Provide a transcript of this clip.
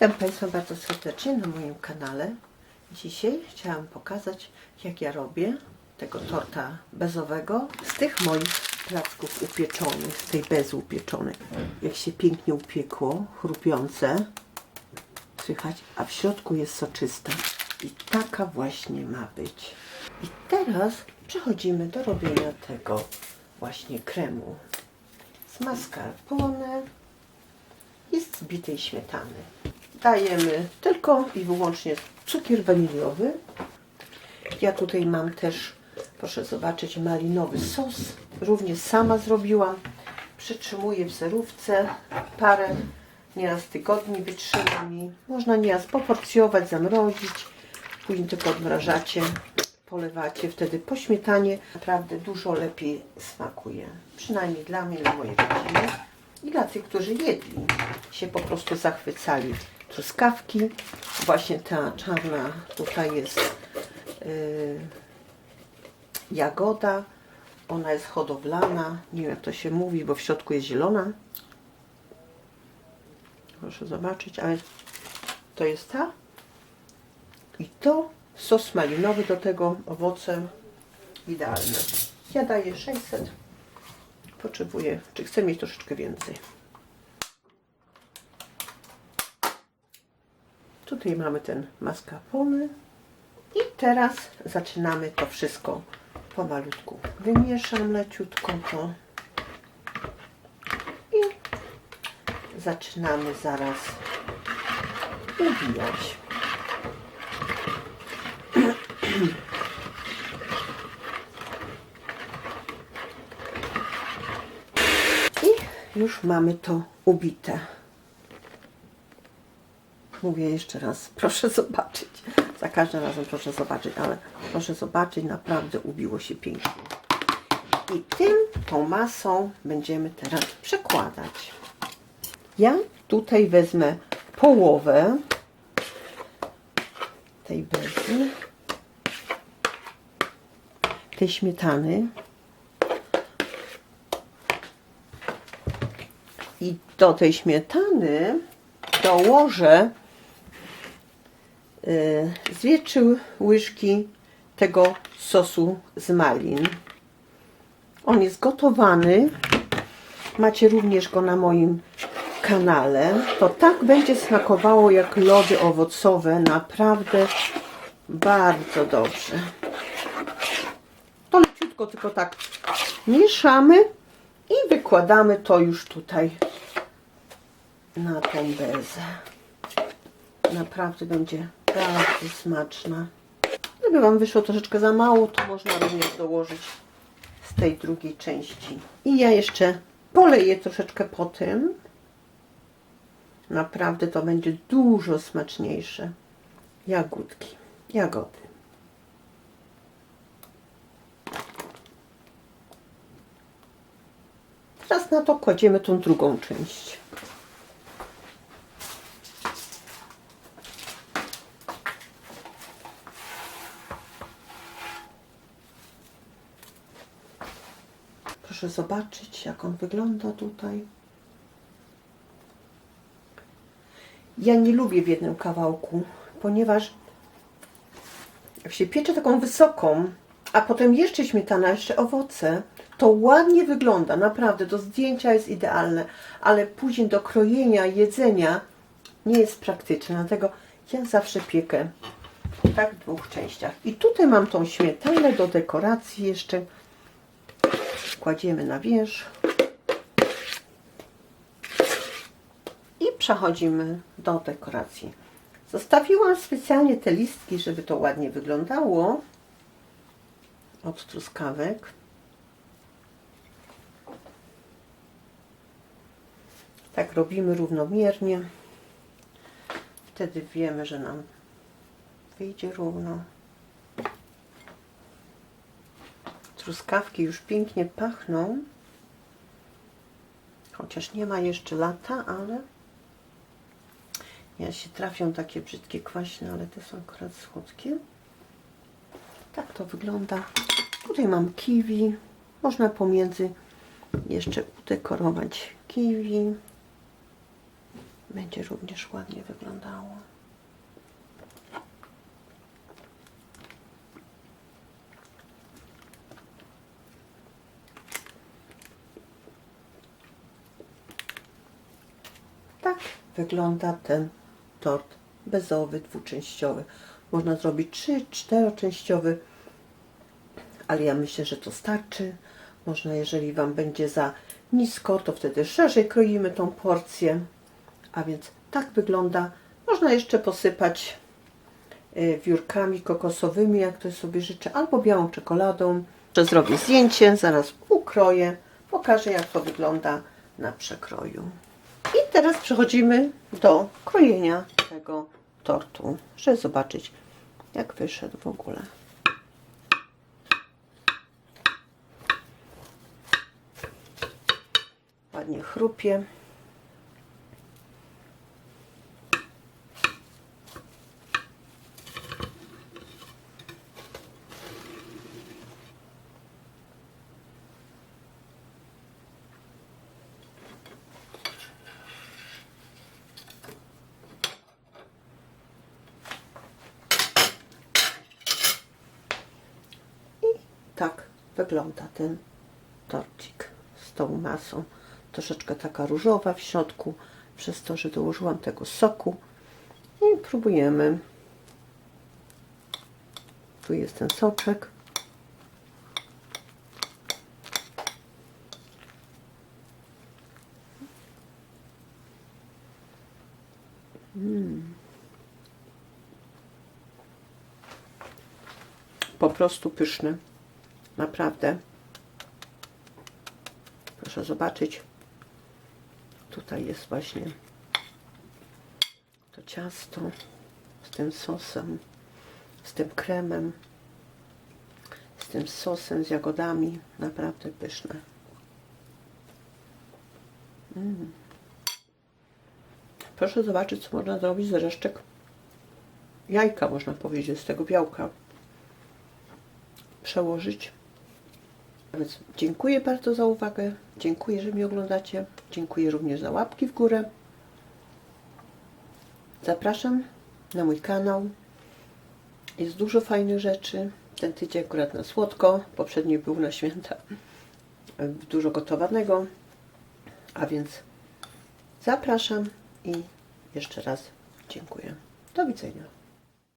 Witam Państwa bardzo serdecznie na moim kanale. Dzisiaj chciałam pokazać, jak ja robię tego torta bezowego z tych moich placków upieczonych, z tej bezu upieczonej. Jak się pięknie upiekło, chrupiące, słychać, a w środku jest soczysta. I taka właśnie ma być. I teraz przechodzimy do robienia tego właśnie kremu z mascarpone i z zbitej śmietany. Dajemy tylko i wyłącznie cukier waniliowy. Ja tutaj mam też, proszę zobaczyć, malinowy sos. Również sama zrobiłam. Przytrzymuję w zerówce parę, nieraz tygodni wytrzyma. Można nieraz poporcjować, zamrozić. Później tylko odmrażacie, polewacie. Wtedy po śmietanie naprawdę dużo lepiej smakuje. Przynajmniej dla mnie, dla mojej rodziny. I dla tych, którzy jedli, się po prostu zachwycali. Truskawki, właśnie ta czarna tutaj jest yy, jagoda. Ona jest hodowlana. Nie wiem jak to się mówi, bo w środku jest zielona. Proszę zobaczyć, ale to jest ta. I to sos malinowy do tego, owoce idealne. Ja daję 600 potrzebuję, czy chcę mieć troszeczkę więcej. Tutaj mamy ten mascarpone i teraz zaczynamy to wszystko pomalutku. Wymieszam leciutko to i zaczynamy zaraz ubijać. I już mamy to ubite. Mówię jeszcze raz, proszę zobaczyć. Za każdym razem proszę zobaczyć, ale proszę zobaczyć, naprawdę ubiło się pięknie. I tym, tą masą będziemy teraz przekładać. Ja tutaj wezmę połowę tej bezy, tej śmietany. I do tej śmietany dołożę dwie trzy łyżki tego sosu z malin. On jest gotowany. Macie również go na moim kanale. To tak będzie smakowało jak lody owocowe. Naprawdę bardzo dobrze. To leciutko tylko tak mieszamy i wykładamy to już tutaj na tą bezę. Naprawdę będzie bardzo smaczna. Gdyby Wam wyszło troszeczkę za mało, to można również dołożyć z tej drugiej części. I ja jeszcze poleję troszeczkę po tym. Naprawdę to będzie dużo smaczniejsze. Jagódki, jagody. Teraz na to kładziemy tą drugą część. Proszę zobaczyć, jak on wygląda tutaj. Ja nie lubię w jednym kawałku, ponieważ jak się piecze taką wysoką, a potem jeszcze śmietana, jeszcze owoce, to ładnie wygląda, naprawdę, do zdjęcia jest idealne, ale później do krojenia, jedzenia nie jest praktyczne, dlatego ja zawsze piekę tak w dwóch częściach. I tutaj mam tą śmietanę do dekoracji jeszcze, kładziemy na wierzch i przechodzimy do dekoracji. Zostawiłam specjalnie te listki, żeby to ładnie wyglądało od truskawek. Tak robimy równomiernie. Wtedy wiemy, że nam wyjdzie równo. Truskawki już pięknie pachną. Chociaż nie ma jeszcze lata, ale ja się trafią takie brzydkie, kwaśne, ale te są akurat słodkie. Tak to wygląda. Tutaj mam kiwi. Można pomiędzy jeszcze udekorować kiwi. będzie również ładnie wyglądało. Tak wygląda ten tort bezowy, dwuczęściowy. Można zrobić trzy, czteroczęściowy, ale ja myślę, że to starczy. Można, jeżeli Wam będzie za nisko, to wtedy szerzej kroimy tą porcję. A więc tak wygląda. Można jeszcze posypać y, wiórkami kokosowymi, jak to sobie życzę, albo białą czekoladą. Zrobię zdjęcie, zaraz ukroję, pokażę jak to wygląda na przekroju. Teraz przechodzimy do krojenia tego tortu, żeby zobaczyć jak wyszedł w ogóle. Ładnie chrupie. Tak wygląda ten torcik z tą masą. Troszeczkę taka różowa w środku, przez to, że dołożyłam tego soku. I próbujemy. Tu jest ten soczek. Po prostu pyszny. Naprawdę. Proszę zobaczyć. Tutaj jest właśnie to ciasto z tym sosem, z tym kremem, z tym sosem, z jagodami. Naprawdę pyszne. Mm. Proszę zobaczyć, co można zrobić z resztek jajka, można powiedzieć, z tego białka. Przełożyć więc dziękuję bardzo za uwagę. Dziękuję, że mnie oglądacie. Dziękuję również za łapki w górę. Zapraszam na mój kanał. Jest dużo fajnych rzeczy. Ten tydzień akurat na słodko. Poprzedni był na święta. Dużo gotowanego. A więc zapraszam i jeszcze raz dziękuję. Do widzenia.